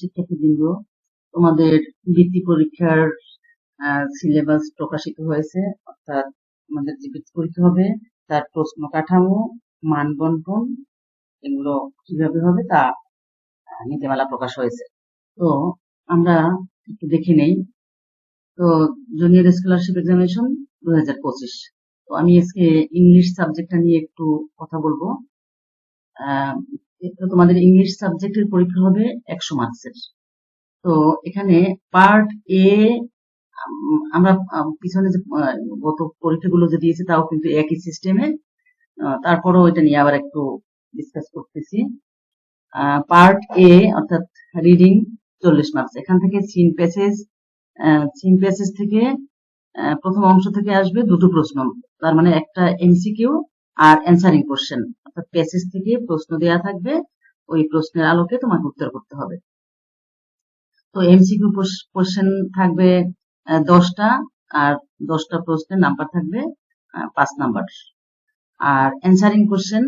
শিক্ষার্থীবৃন্দ তোমাদের বৃত্তি পরীক্ষার সিলেবাস প্রকাশিত হয়েছে, অর্থাৎ আমাদের যে বৃত্তি পরীক্ষা হবে, তার প্রশ্ন কাঠামো, মান বন্টন এগুলো কীভাবে হবে তা নীতিমালা প্রকাশ হয়েছে। তো আমরা একটু দেখে নেই। তো জুনিয়র স্কলারশিপ এক্সামিনেশন দু হাজার পঁচিশ। তো আমি আজকে ইংলিশ সাবজেক্টটা নিয়ে একটু কথা বলব। তোমাদের ইংলিশ সাবজেক্টের পরীক্ষা হবে একশো মার্কসের তো এখানে পার্ট এ আমরা পিছনে যে গত পরীক্ষাগুলো যে দিয়েছি তাও কিন্তু একই সিস্টেমে তারপরেও এটা নিয়ে আবার একটু ডিসকাস করতেছি। পার্ট এ অর্থাৎ রিডিং চল্লিশ মার্কস এখান থেকে সিন প্যাসেজ সিন প্যাসেজ থেকে প্রথম অংশ থেকে আসবে দুটো প্রশ্ন। তার মানে একটা এমসিকিউ আর অ্যান্সারিং কোশ্চেন অর্থাৎ প্যাসেজ থেকে প্রশ্ন দেওয়া থাকবে, ওই প্রশ্নের আলোকে তোমাকে উত্তর করতে হবে। তো এমসিকিউ কোশ্চেন থাকবে দশটা, আর দশটা প্রশ্নের নাম্বার থাকবে পাঁচ নাম্বার আর অ্যান্সারিং কোশ্চেন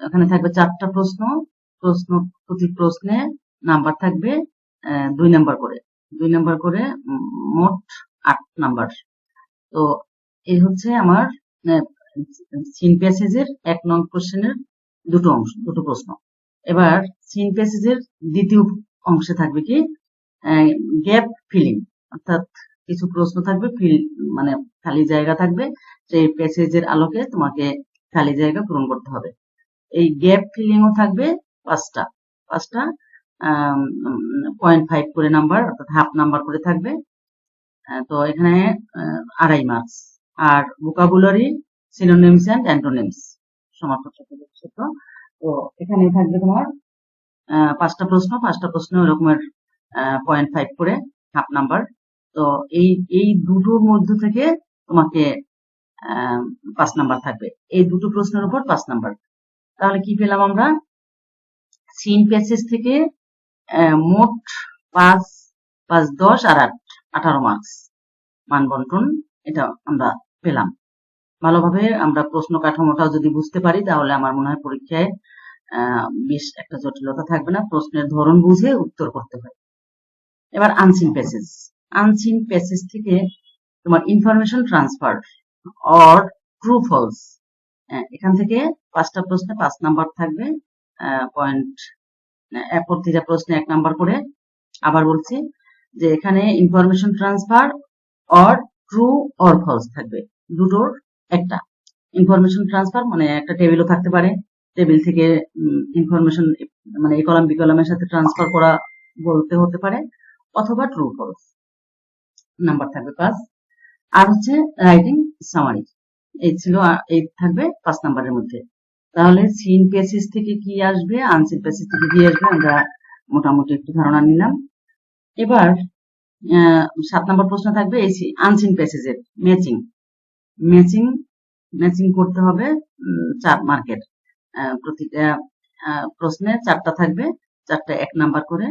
ওখানে থাকবে চারটা প্রশ্ন প্রশ্ন, প্রতি প্রশ্নে নাম্বার থাকবে দুই নাম্বার করে। দুই নাম্বার করে মোট আট নাম্বার তো এই হচ্ছে আমার সিন প্যাসেজের এক নং কোশ্চেনের দুটো অংশ, দুটো প্রশ্ন। এবার সিন প্যাসেজের দ্বিতীয় অংশে থাকবে কি? গ্যাপ ফিলিং অর্থাৎ কিছু প্রশ্ন থাকবে ফিল মানে খালি জায়গা থাকবে, সেই প্যাসেজের আলোকে তোমাকে খালি জায়গা পূরণ করতে হবে। এই গ্যাপ ফিলিংও থাকবে পাঁচটা। পাঁচটা পয়েন্ট ফাইভ করে নাম্বার অর্থাৎ হাফ নাম্বার করে থাকবে। তো এখানে আড়াই মার্কস আর ভোকাবুলারি সিনোনিমস অ্যান্ড অ্যান্টোনিমস সমার্থক তো এখানে থাকবে তোমার পাঁচটা প্রশ্ন। পাঁচটা প্রশ্ন এরকমের পয়েন্ট ফাইভ করে হাফ নাম্বার তো এই এই দুটোর মধ্যে থেকে তোমাকে পাঁচ নাম্বার থাকবে। এই দুটো প্রশ্নের উপর পাঁচ নাম্বার তাহলে কি পেলাম আমরা? সিন প্যাসেজ থেকে মোট পাঁচ পাঁচ, দশ আর আট। আঠারো মার্কস মান বন্টন, এটা আমরা পেলাম। ভালোভাবে আমরা প্রশ্ন কাঠামোটাও যদি বুঝতে পারি, তাহলে আমার মনে হয় পরীক্ষায় বেশ একটা জটিলতা থাকবে না। প্রশ্নের ধরন বুঝে উত্তর করতে হয় এবার আনসিন প্যাসেজ আনসিন প্যাসেজ থেকে তোমার information transfer or true false এখান থেকে পাঁচটা প্রশ্নে পাঁচ নাম্বার থাকবে পয়েন্ট প্রতিটা প্রশ্নে এক নাম্বার করে। আবার বলছি যে এখানে information transfer or true or false থাকবে। দুটোর একটা ইনফরমেশন ট্রান্সফার মানে একটা টেবিলও থাকতে পারে। টেবিল থেকে ইনফরমেশন মানে এই কলাম বি কলামের সাথে ট্রান্সফার করা বলতে হতে পারে, অথবা ট্রু ফলস নাম্বার থাকবে পাঁচ। আর হচ্ছে রাইটিং সামারি এই ছিল এই থাকবে পাঁচ নাম্বারের মধ্যে। তাহলে সিন পেসিস থেকে কি আসবে আনসিন পেসিস থেকে কি আসবে, আমরা মোটামুটি একটু ধারণা নিলাম। এবার সাত নম্বর প্রশ্ন থাকবে, এই আনসিন প্যাসেজের ম্যাচিং ম্যাচিং ম্যাচিং করতে হবে চার মার্কের প্রতিটা প্রশ্নে চারটা থাকবে, চারটা এক নাম্বার করে,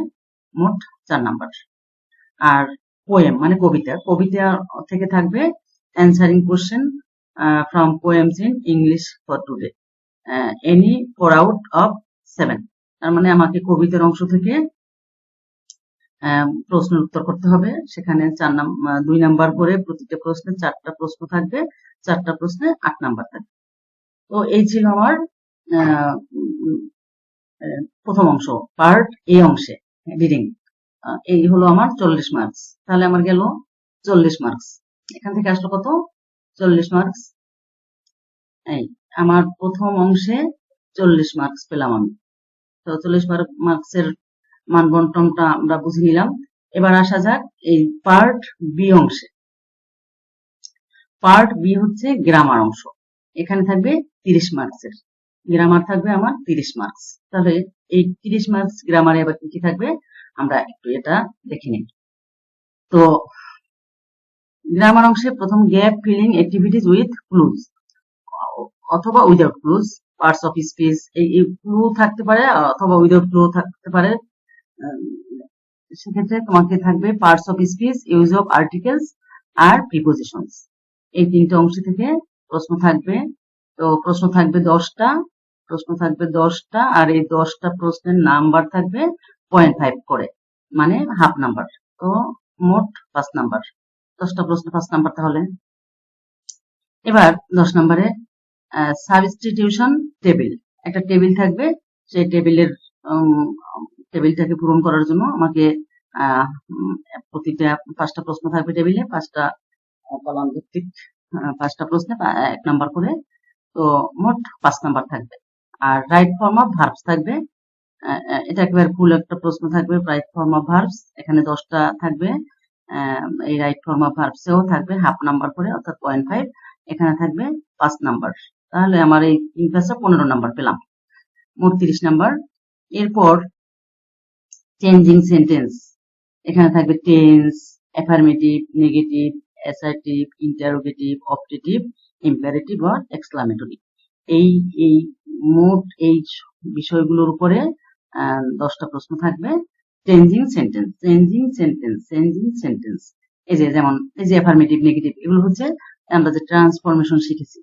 মোট চার নাম্বার আর পোয়েম মানে কবিতা। কবিতা থেকে থাকবে answering question from poems in English for today any four out of seven তার মানে আমাকে কবিতার অংশ থেকে প্রশ্নের উত্তর করতে হবে। সেখানে চার দুই নাম্বার করে প্রতিটা প্রশ্নে চারটা প্রশ্ন থাকবে। চারটা প্রশ্নে আট নাম্বার থাকবে। তো এই ছিল আমার প্রথম অংশ, পার্ট এ অংশে, রিডিং। এই হলো আমার চল্লিশ মার্কস। তাহলে আমার গেল চল্লিশ মার্কস। এখান থেকে আসলো কত? চল্লিশ মার্কস। এই, আমার প্রথম অংশে চল্লিশ মার্কস পেলাম আমি। তো চল্লিশ মার্কসের মান বন্টনটা আমরা বুঝে নিলাম। এবার আসা যাক এই পার্ট বি অংশে। পার্ট বি হচ্ছে গ্রামার অংশ। এখানে থাকবে তিরিশ মার্কসের গ্রামার থাকবে আমার তিরিশ মার্কস তাহলে এই তিরিশ মার্কস গ্রামারে এবার কি কি থাকবে? আমরা একটু এটা দেখে নিই। তো গ্রামার অংশে প্রথম gap filling activities with clues অথবা without clues parts of speech এই ক্লু থাকতে পারে, অথবা উইদাউট ক্লু থাকতে পারে। সেক্ষেত্রে তোমাকে থাকবে parts of speech use of articles R prepositions এই তিনটে অংশ থেকে প্রশ্ন থাকবে। তো প্রশ্ন থাকবে দশটা, প্রশ্ন থাকবে দশটা আর এই দশটা প্রশ্নের নাম্বার থাকবে পয়েন্ট ফাইভ করে মানে হাফ নাম্বার তো মোট পাঁচ নাম্বার দশটা প্রশ্ন, পাঁচ নাম্বার তাহলে। এবার দশ নম্বরে সাবস্টিটিউশন টেবিল একটা টেবিল থাকবে, সেই টেবিলের টেবিলটাকে পূরণ করার জন্য আমাকে প্রতিটা পাঁচটা প্রশ্ন থাকবে টেবিলে, পাঁচটা কলাম ভিত্তিক পাঁচটা প্রশ্নে এক নাম্বার করে। তো মোট পাঁচ নাম্বার থাকবে। আর রাইট ফর্ম অফ ভার্বস থাকবে। এটা একেবারে ফুল একটা প্রশ্ন থাকবে। রাইট ফর্ম অফ ভার্বস এখানে দশটা থাকবে। এই রাইট ফর্ম অফ ভার্বসেও থাকবে হাফ নাম্বার করে, অর্থাৎ পয়েন্ট ফাইভ এখানে থাকবে পাঁচ নাম্বার। তাহলে আমার এই তিন পাঁচটা পনেরো নাম্বার পেলাম। মোট তিরিশ নাম্বার। এরপর চেঞ্জিং সেন্টেন্স এখানে থাকবে tense affirmative negative assertive interrogative optative imperative আর এক্সক্লামেটরি এই এই মোট এই বিষয়গুলোর উপরে দশটা প্রশ্ন থাকবে। Changing sentence changing sentence changing sentence এই যে যেমন, এই যে অ্যাফার্মেটিভ নেগেটিভ এগুলো হচ্ছে আমরা যে ট্রান্সফরমেশন শিখেছি।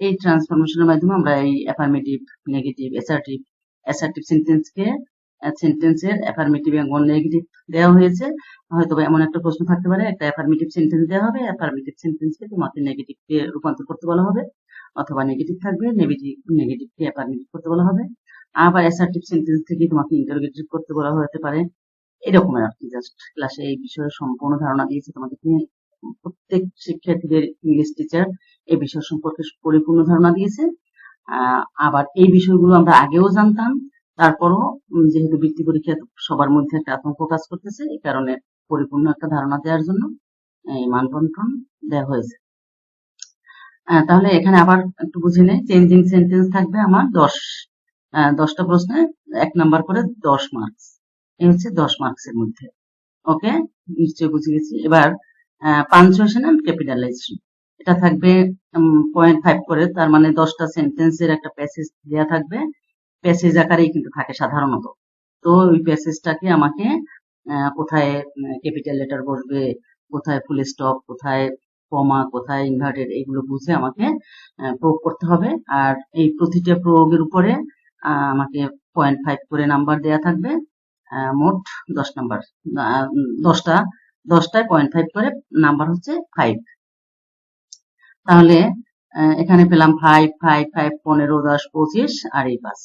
এই ট্রান্সফরমেশনের মাধ্যমে আমরা এই অ্যাফার্মেটিভ নেগেটিভ অ্যাসার্টিভ অ্যাসার্টিভ সেন্টেন্সকে সেন্টেন্সের অ্যাফার্মেটিভ এবং নেগেটিভ দেওয়া হয়েছে। হয়তো এমন একটা প্রশ্ন থাকতে পারে, একটা অ্যাফার্মেটিভ সেন্টেন্স দেওয়া হবে অ্যাফার্মেটিভ সেন্টেন্সকে তোমাকে নেগেটিভকে রূপান্তর করতে বলা হবে, অথবা নেগেটিভ থাকবে নেগেটিভ নেগেটিভকে অ্যাফার্মেটিভ করতে বলা হবে। আবার অ্যাসার্টিভ সেন্টেন্স থেকে তোমাকে ইন্টারোগেটিভ করতে বলা হতে পারে। এরকম আর কি জাস্ট ক্লাসে এই বিষয়ে সম্পূর্ণ ধারণা দিয়েছে তোমাকে প্রত্যেক শিক্ষার্থীদের ইংলিশ টিচার এই বিষয় সম্পর্কে পরিপূর্ণ ধারণা দিয়েছে। আবার এই বিষয়গুলো আমরা আগেও জানতাম। তারপরও যেহেতু বৃত্তি পরীক্ষা সবার মধ্যে একটা আতঙ্ক কাজ করতেছে, এই কারণে পরিপূর্ণ একটা ধারণা দেওয়ার জন্য এই মানবন্টন দেওয়া হয়েছে। তাহলে এখানে আবার একটু বুঝে নেই চেঞ্জিং সেন্টেন্স থাকবে আমার দশ দশটা প্রশ্নে এক নাম্বার করে দশ মার্কস এই হচ্ছে দশ মার্কসের মধ্যে। ওকে? নিশ্চয়ই বুঝে গেছি। এবার পাঞ্চুয়েশন এন্ড ক্যাপিটালাইজেশন এটা থাকবে পয়েন্ট ফাইভ করে, তার মানে দশটা সেন্টেন্সের একটা প্যাসেজ দেওয়া থাকবে। প্যাসেজ আকারেই কিন্তু থাকে সাধারণত। তো ওই প্যাসেজটাকে আমাকে কোথায় ক্যাপিটাল লেটার বসবে, কোথায় ফুল স্টপ কোথায় কমা কোথায় ইনভার্টেড এগুলো বুঝে আমাকে প্রয়োগ করতে হবে। আর এই প্রতিটা প্রয়োগের উপরে আমাকে পয়েন্ট ফাইভ করে নাম্বার দেয়া থাকবে। মোট দশ নাম্বার দশটা, দশটায় পয়েন্ট ফাইভ করে নাম্বার হচ্ছে ফাইভ তাহলে এখানে পেলাম ফাইভ ফাইভ ফাইভ পনেরো, দশ, পঁচিশ, আর এই পাঁচ।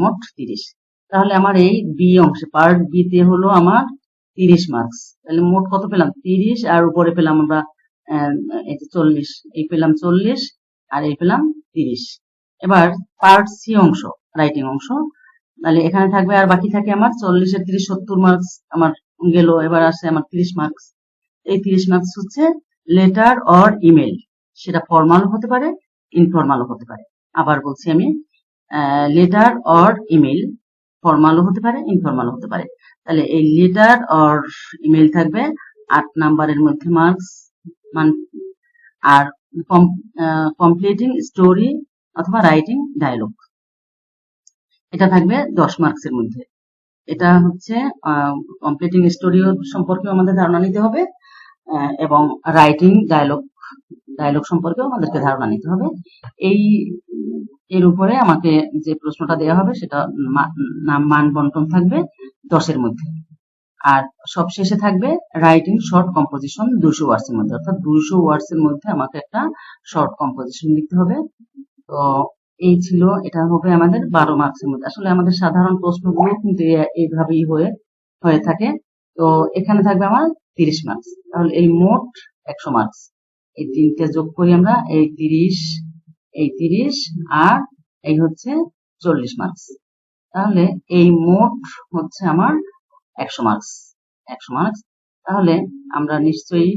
মোট তিরিশ। তাহলে আমার এই বি অংশে পার্ট বি তে হলো আমার তিরিশ মার্কস তাহলে মোট কত পেলাম? তিরিশ, আর উপরে পেলাম আমরা চল্লিশ। এই পেলাম চল্লিশ, আর এই পেলাম তিরিশ। এবার পার্ট সি অংশ রাইটিং অংশ। তাহলে এখানে থাকবে, আর বাকি থাকে আমার চল্লিশের তিরিশ, সত্তর মার্কস আমার গেল। এবার আসে আমার তিরিশ মার্কস এই তিরিশ মার্কস হচ্ছে লেটার অর ইমেল সেটা ফর্মাল হতে পারে ইনফর্মালও হতে পারে। আবার বলছি আমি লেটার অর ইমেল ফর্মালও হতে পারে ইনফর্মালও হতে পারে। তাহলে এই লেটার অর ইমেল থাকবে, আট নাম্বারের মধ্যে মার্কস মান আর কমপ্লিটিং স্টোরি অথবা রাইটিং ডায়লগ এটা থাকবে দশ মার্কসের মধ্যে। এটা হচ্ছে কমপ্লিটিং স্টোরিও সম্পর্কে আমাদের ধারণা নিতে হবে এবং রাইটিং ডায়লগ ডায়লগ সম্পর্কেও আমাদেরকে ধারণা নিতে হবে। এই, এর উপরে আমাকে যে প্রশ্নটা দেওয়া হবে সেটা নাম, মান, বন্টন থাকবে দশের মধ্যে। আর সব শেষে থাকবে রাইটিং শর্ট কম্পোজিশন দুশো ওয়ার্ডস এর মধ্যে। অর্থাৎ দুশো ওয়ার্ডস এর মধ্যে আমাকে একটা শর্ট কম্পোজিশন লিখতে হবে। তো এই ছিল, এটা হবে আমাদের বারো মার্কসের মধ্যে। আসলে আমাদের সাধারণ প্রশ্নগুলো কিন্তু এইভাবেই হয়ে হয়ে থাকে। তো এখানে থাকবে আমার তিরিশ মার্কস তাহলে এই মোট একশো মার্কস এই তিনটে যোগ করি আমরা, এই তিরিশ এই তিরিশ, আর এই হচ্ছে চল্লিশ মার্কস তাহলে এই মোট হচ্ছে আমার একশো মার্কস একশো মার্কস তাহলে আমরা নিশ্চয়ই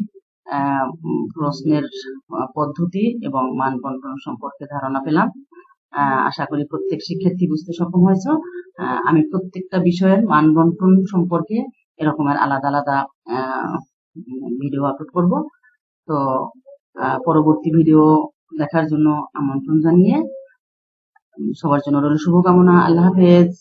প্রশ্নের পদ্ধতি এবং মান বন্টন সম্পর্কে ধারণা পেলাম। আশা করি প্রত্যেক শিক্ষার্থী বুঝতে সক্ষম হয়েছ। আমি প্রত্যেকটা বিষয়ের মান বন্টন সম্পর্কে এরকমের আলাদা আলাদা ভিডিও আপলোড করব। তো পরবর্তী ভিডিও দেখার জন্য আমন্ত্রণ জানিয়ে সবার জন্য রইল শুভকামনা। আল্লাহ হাফেজ।